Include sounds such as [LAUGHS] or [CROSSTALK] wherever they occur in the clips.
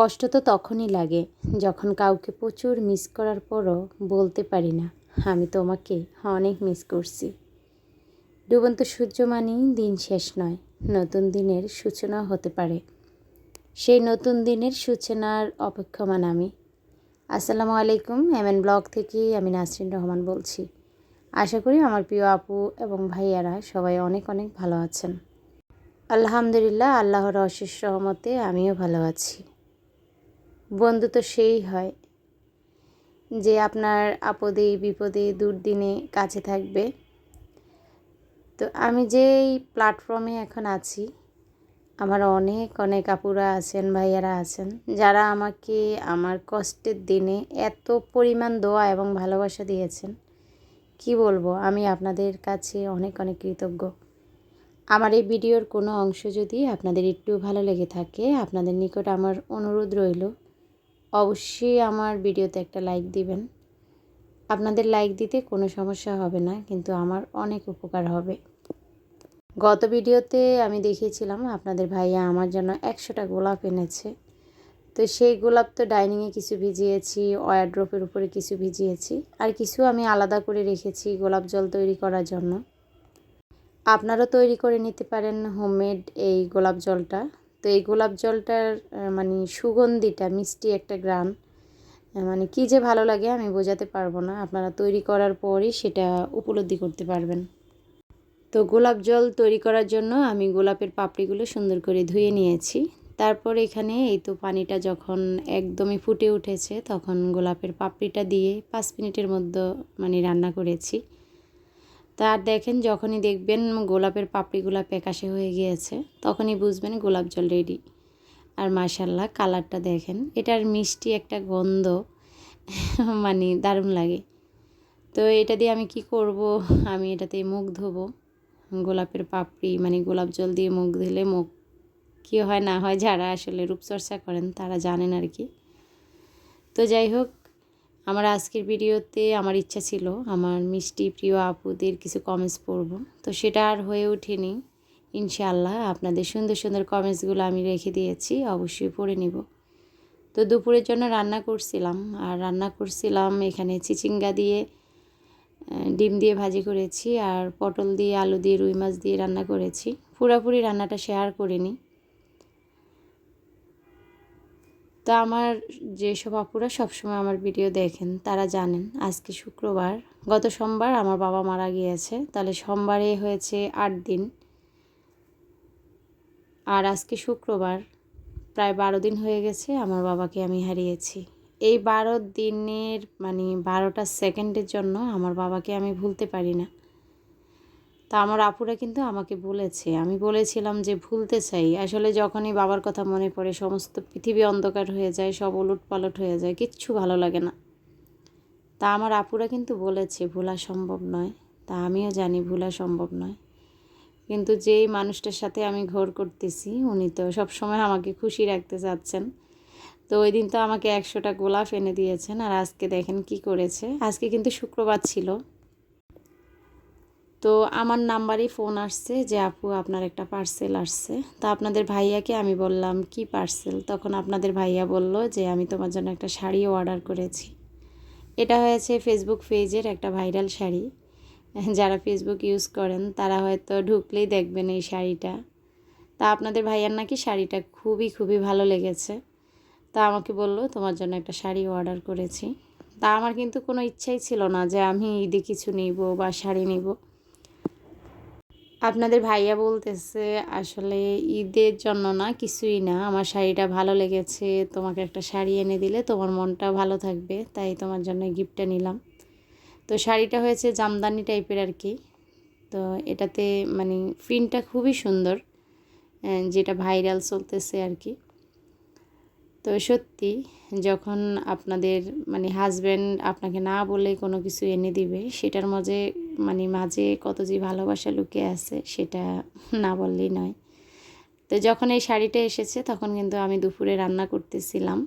কষ্ট তো তখনই লাগে, যখন কাউকে প্রচুর মিস করার পরও বলতে পারি না, আমি তোমাকে অনেক মিস করছি। ডুবন্ত সূর্য মানেই দিন শেষ নয়, নতুন দিনের সূচনা হতে পারে। সেই নতুন দিনের সূচনার অপেক্ষমান আমি। আসসালামু আলাইকুম, এমএন ব্লগ থেকে আমি নাসরিন রহমান বলছি। আশা করি আমার প্রিয় আপু এবং ভাইয়ারা সবাই অনেক অনেক ভালো আছেন। আলহামদুলিল্লাহ, আল্লাহর অশেষ রহমতে আমিও ভালো আছি। বন্ধু তো সেই হয় যে আপনার আপদে, বিপদে, দুর্দিনে কাছে থাকবে। তো আমি যেই প্ল্যাটফর্মে এখন আছি, আমার অনেক অনেক আপুরা আছেন, ভাইয়ারা আছেন, যারা আমাকে আমার কষ্টের দিনে এত পরিমাণ দোয়া এবং ভালোবাসা দিয়েছেন। কি বলব, আমি আপনাদের কাছে অনেক অনেক কৃতজ্ঞ। আমার এই ভিডিওর কোনো অংশ যদি আপনাদের একটু ভালো লেগে থাকে, আপনাদের নিকট আমার অনুরোধ রইল অবশ্যই আমার ভিডিওতে একটা লাইক দিবেন। আপনাদের লাইক দিতে কোনো সমস্যা হবে না, কিন্তু আমার অনেক উপকার হবে। গত ভিডিওতে আমি দেখিয়েছিলাম, আপনাদের ভাইয়া আমার জন্য একশোটা গোলাপ এনেছে। তো সেই গোলাপ তো ডাইনিংয়ে কিছু ভিজিয়েছি ওয়ারড্রপের উপরে কিছু ভিজিয়েছি, আর কিছু আমি আলাদা করে রেখেছি গোলাপ জল তৈরি করার জন্য। আপনারা তৈরি করে নিতে পারেন হোমমেড এই গোলাপ জলটা। তো এই গোলাপ জলটার মানে সুগন্ধিটা, মিষ্টি একটা গ্রান মানে কী যে ভালো লাগে আমি বোঝাতে পারব না। আপনারা তৈরি করার পরই সেটা উপলব্ধি করতে পারবেন। তো গোলাপ জল তৈরি করার জন্য আমি গোলাপের পাপড়িগুলো সুন্দর করে ধুয়ে নিয়েছি। তারপর এখানে এই তো পানিটা যখন একদমই ফুটে উঠেছে, তখন গোলাপের পাপড়িটা দিয়ে পাঁচ মিনিটের মধ্যে মানে রান্না করেছি। তার দেখেন যখনই দেখবেন গোলাপের পাপড়িগুলা প্যাকাশে হয়ে গিয়েছে, তখনই বুঝবেন গোলাপ জল রেডি আর মাশাল্লাহ কালারটা দেখেন, এটার মিষ্টি একটা গন্ধ [LAUGHS] মানে দারুণ লাগে। তো এটা দিয়ে আমি কি করব? আমি এটাতে মুখ ধোবো। গোলাপের পাপড়ি মানে গোলাপ জল দিয়ে মুখ ধুলে মুখ কী হয় না হয় যারা আসলে রূপচর্চা করেন তারা জানেন আর কি। তো যাই হোক আমার আজকের ভিডিওতে আমার ইচ্ছা ছিল আমার মিষ্টি প্রিয় আপুদের কিছু কমেন্টস পড়ব। তো সেটা আর হয়ে ওঠেনি। ইনশাআল্লাহ আপনাদের সুন্দর সুন্দর কমেন্টসগুলো আমি রেখে দিয়েছি, অবশ্যই পড়ে নিব। তো দুপুরের জন্য রান্না করছিলাম আর রান্না করছিলাম এখানে চিচিঙ্গা দিয়ে ডিম দিয়ে ভাজি করেছি আর পটল দিয়ে, আলু দিয়ে, রুই মাছ দিয়ে রান্না করেছি। পুরাপুরি রান্নাটা শেয়ার করিনি। তা আমার যেসব আপুরা সবসময় আমার ভিডিও দেখেন, তারা জানেন আজকে শুক্রবার। গত সোমবার আমার বাবা মারা গিয়েছে, তাহলে সোমবারে হয়েছে আট দিন। আর আজকে শুক্রবার, প্রায় বারো দিন হয়ে গেছে আমার বাবাকে আমি হারিয়েছি। এই বারো দিনের মানে বারোটা সেকেন্ডের জন্য আমার বাবাকে আমি ভুলতে পারি না। তা আমার আপুরা কিন্তু আমাকে বলেছে। আমি বলেছিলাম যে ভুলতে চাই। আসলে যখনই বাবার কথা মনে পড়ে, সমস্ত পৃথিবী অন্ধকার হয়ে যায়, সব উলট পালট হয়ে যায়, কিচ্ছু ভালো লাগে না। তা আমার আপুরা কিন্তু বলেছে, ভোলা সম্ভব নয়। তা আমিও জানি ভোলা সম্ভব নয়। কিন্তু যেই মানুষটার সাথে আমি ঘোর করতেছি, উনি তো সবসময় আমাকে খুশি রাখতে চাচ্ছেন। তো ওই দিন তো আমাকে একশোটা গোলাপ এনে দিয়েছেন। আর আজকে দেখেন কি করেছে। আজকে কিন্তু শুক্রবার ছিল। তো আমার নাম্বারই ফোন আসছে যে, আপু, আপনার একটা পার্সেল আসছে। তো আপনাদের ভাইয়াকে আমি বললাম, কি পার্সেল তখন আপনাদের ভাইয়া বলল যে, আমি তোমার জন্য একটা শাড়ি অর্ডার করেছি। এটা হয়েছে ফেসবুক পেজের একটা ভাইরাল শাড়ি। যারা ফেসবুক ইউজ করেন, তারা হয়তো ঢুকলেই দেখবেন এই শাড়িটা। তা আপনাদের ভাইয়ার নাকি শাড়িটা খুবই খুবই ভালো লেগেছে। তা আমাকে বলল, তোমার জন্য একটা শাড়ি অর্ডার করেছি। তা আমার কিন্তু কোনো ইচ্ছাই ছিল না যে, আমি ঈদে কিছু নিব বা শাড়ি নিব। আপনাদের ভাইয়া বলতেছে, আসলে ঈদের জন্য না, কিছুই না। আমার শাড়িটা ভালো লেগেছে। তোমাকে একটা শাড়ি এনে দিলে তোমার মনটা ভালো থাকবে। তাই তোমার জন্য গিফটটা নিলাম। তো শাড়িটা হয়েছে জামদানি টাইপের আর কি তো এটাতে মানে প্রিন্টটা খুবই সুন্দর যেটা ভাইরাল চলতেছে আর কি তো সত্যি, যখন আপনাদের মানে হাজব্যান্ড আপনাকে না বলে কোনো কিছু এনে দিবে, সেটার মাঝে মানে মাঝে কত যে ভালোবাসা লুকিয়ে আছে, সেটা না বললেই নয়। তো যখন এই শাড়িটা এসেছে, তখন কিন্তু আমি দুপুরে রান্না করতেছিলাম।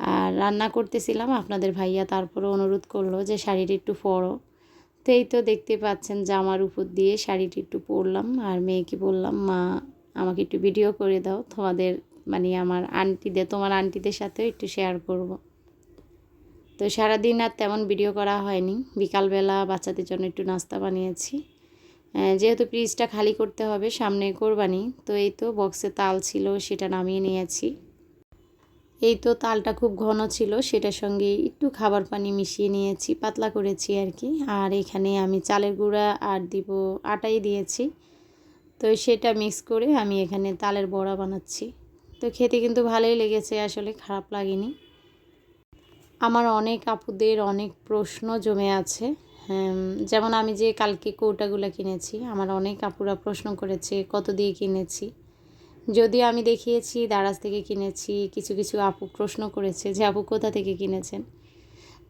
আর রান্না করতেছিলাম, আপনাদের ভাইয়া তারপরে অনুরোধ করল যে শাড়িটি একটু পরো। তো এই তো দেখতে পাচ্ছেন জামার উপর দিয়ে শাড়িটি একটু পরলাম। আর মেয়েকে বললাম, মা, আমাকে একটু ভিডিও করে দাও। তোমাদের মানে আমার আন্টিদের তোমার আন্টিদের সাথেও একটু শেয়ার করব। তো সারাদিন আর তেমন ভিডিও করা হয়নি। বিকালবেলা বাচ্চাদের জন্য একটু নাস্তা বানিয়েছি। যেহেতু ফ্রিজটা খালি করতে হবে, সামনে কোরবানি, তো এই তো বক্সে তাল ছিল, সেটা নামিয়ে নিয়েছি। এই তো তালটা খুব ঘন ছিল, সেটার সঙ্গে একটু খাবার পানি মিশিয়ে নিয়েছি, পাতলা করেছি আর কি। আর এখানে আমি চালের গুঁড়া আর দিব আটাই দিয়েছি। তো সেটা মিক্স করে আমি এখানে তালের বড়া বানাচ্ছি। তো খেতে কিন্তু ভালোই লেগেছে, আসলে খারাপ লাগেনি। আমার অনেক আপুদের অনেক প্রশ্ন জমে আছে। যেমন আমি যে কালকে কৌটাগুলো কিনেছি, আমার অনেক আপুরা প্রশ্ন করেছে, কত দিয়ে কিনেছি? যদিও আমি দেখিয়েছি, দারাজ থেকে কিনেছি, কিছু কিছু আপু প্রশ্ন করেছে যে, আপু কোথা থেকে কিনেছেন?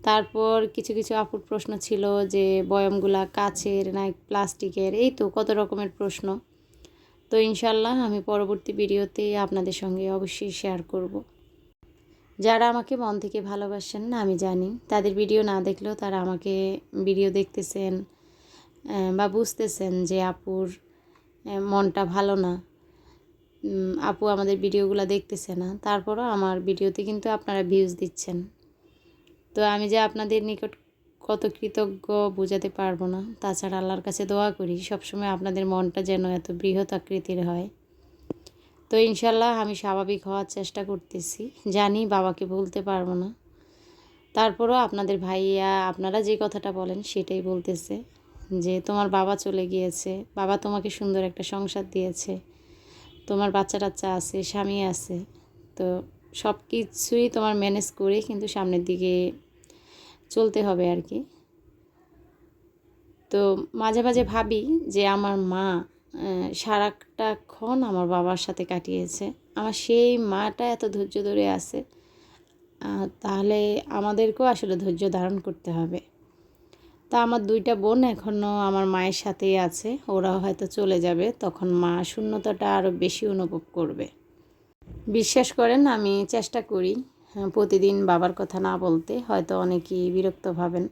তারপর কিছু কিছু আপুর প্রশ্ন ছিল যে, বয়মগুলা কাচের না প্লাস্টিকের? এই তো কত রকমের প্রশ্ন। তো ইনশাল্লাহ আমি পরবর্তী ভিডিওতে আপনাদের সঙ্গে অবশ্যই শেয়ার করব। যারা আমাকে মন থেকে ভালোবাসেন না, আমি জানি। তাদের ভিডিও না দেখলেও তারা আমাকে ভিডিও দেখতেছেন বা বুঝতেছেন যে আপুর মনটা ভালো না। আপু আমাদের ভিডিওগুলো দেখতেছে না। তারপরও আমার ভিডিওতে কিন্তু আপনারা ভিউজ দিচ্ছেন। তো আমি যে আপনাদের নিকট কত কৃতজ্ঞ বোঝাতে পারব না, তাছাড়া আল্লাহর কাছে দোয়া করি, সবসময় আপনাদের মনটা যেন এত বৃহৎ আকৃতির হয়। তো ইনশাল্লাহ আমি স্বাভাবিক হওয়ার চেষ্টা করতেছি। জানি বাবাকে বলতে পারব না। তারপরও আপনাদের ভাইয়া, আপনারা যে কথাটা বলেন সেটাই বলতেছে যে, তোমার বাবা চলে গিয়েছে। বাবা তোমাকে সুন্দর একটা সংসার দিয়েছে। তোমার বাচ্চা টাচ্চা আছে, স্বামী আছে। তো সব কিছুই তোমার ম্যানেজ করে কিন্তু সামনের দিকে চলতে হবে আর কি। তো মাঝে মাঝে ভাবি যে, আমার মা সারাটাক্ষণ আমার বাবার সাথে কাটিয়েছে। আমার সেই মাটা এত ধৈর্য ধরে আছে তাহলে আমাদেরকেও আসলে ধৈর্য ধারণ করতে হবে। তা আমার দুইটা বোন এখনও আমার মায়ের সাথেই আছে ওরাও হয়তো চলে যাবে তখন মা শূন্যতাটা আরও বেশি অনুভব করবে। বিশ্বাস করেন আমি চেষ্টা করি হ্যাঁ, প্রতিদিন বাবার কথা না বলতে হয়তো অনেকেই বিরক্ত ভাবেন।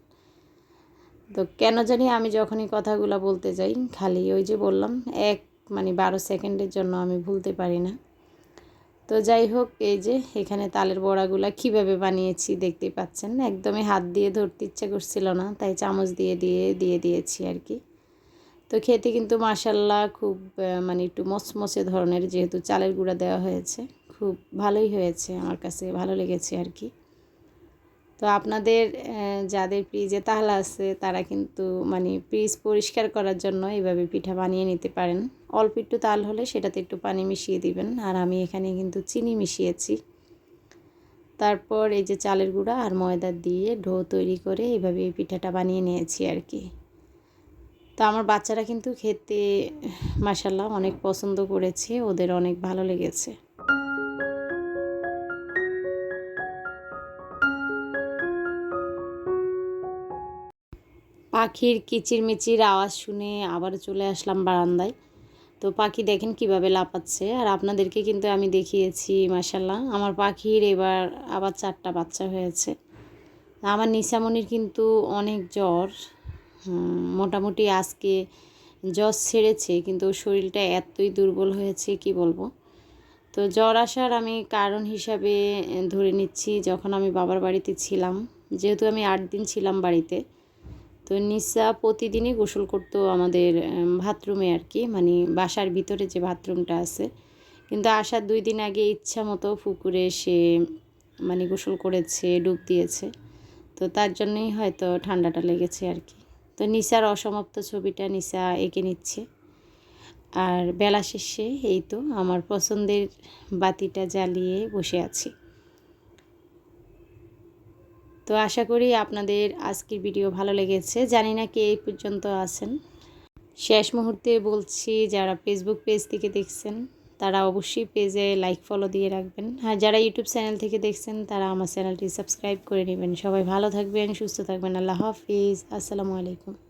তো কেন জানি আমি যখনই কথাগুলো বলতে যাই, খালি ওই যে বললাম, এক মানে বারো সেকেন্ডের জন্য আমি ভুলতে পারি না। তো যাই হোক, এই যে এখানে তালের বড়াগুলো কীভাবে বানিয়েছি দেখতেই পাচ্ছেন? একদমই হাত দিয়ে ধরতে ইচ্ছা করছিল না, তাই চামচ দিয়ে দিয়ে দিয়ে দিয়েছি আর কি। তো খেতে কিন্তু মাসাল্লাহ খুব মানে একটু মচমচে ধরনের, যেহেতু চালের গুঁড়া দেওয়া হয়েছে, খুব ভালোই হয়েছে আমার কাছে, ভালো লেগেছে আর কি। তো আপনাদের যাদের ফ্রিজে তাহলে আছে, তারা কিন্তু মানে ফ্রিজ পরিষ্কার করার জন্য এইভাবে পিঠা বানিয়ে নিতে পারেন। অল্প একটু তাল হলে সেটাতে একটু পানি মিশিয়ে দিবেন। আর আমি এখানে কিন্তু চিনি মিশিয়েছি। তারপর এই যে চালের গুঁড়া আর ময়দা দিয়ে ঢো তৈরি করে এইভাবে এই পিঠাটা বানিয়ে নিয়েছি আর কি। তো আমার বাচ্চারা কিন্তু খেতে মাসাল্লাহ অনেক পছন্দ করেছে, ওদের অনেক ভালো লেগেছে। পাখির কিচিরমিচির আওয়াজ শুনে আবার চলে আসলাম বারান্দায়। তো পাখি দেখেন কীভাবে লাপাচ্ছে আর আপনাদেরকে কিন্তু আমি দেখিয়েছি মাসাল্লাহ আমার পাখির এবার আবার চারটা বাচ্চা হয়েছে। আমার নিশামণির কিন্তু অনেক জ্বর। মোটামুটি আজকে জ্বর ছেড়েছে, কিন্তু শরীরটা এতই দুর্বল হয়েছে, কি বলব? তো জ্বর আসার আমি কারণ হিসাবে ধরে নিচ্ছি, যখন আমি বাবার বাড়িতে ছিলাম। যেহেতু আমি আট দিন ছিলাম বাড়িতে তো নিসা প্রতিদিনই গোসল করতো আমাদের বাথরুমে আর কি মানে বাসার ভিতরে যে বাথরুমটা আছে। কিন্তু আসার দুই দিন আগে ইচ্ছা মতো পুকুরে সে মানে গোসল করেছে, ডুব দিয়েছে। তো তার জন্যই হয়তো ঠান্ডাটা লেগেছে আর কি। তো নিসার অসমাপ্ত ছবিটা নিসা এঁকে নিচ্ছে। আর বেলা শেষে এই তো আমার পছন্দের বাতিটা জ্বালিয়ে বসে আছি। তো আশা করি আপনাদের আজকের ভিডিও ভালো লেগেছে। জানি না কে এই পর্যন্ত আছেন। শেষ মুহূর্তে বলছি, যারা ফেসবুক পেজ থেকে দেখছেন, তারা অবশ্যই পেজে লাইক ফলো দিয়ে রাখবেন। হ্যাঁ যারা ইউটিউব চ্যানেল থেকে দেখছেন, তারা আমার চ্যানেলটি সাবস্ক্রাইব করে নেবেন। সবাই ভালো থাকবেন, সুস্থ থাকবেন। আল্লাহ হাফিজ। আসসালামু আলাইকুম।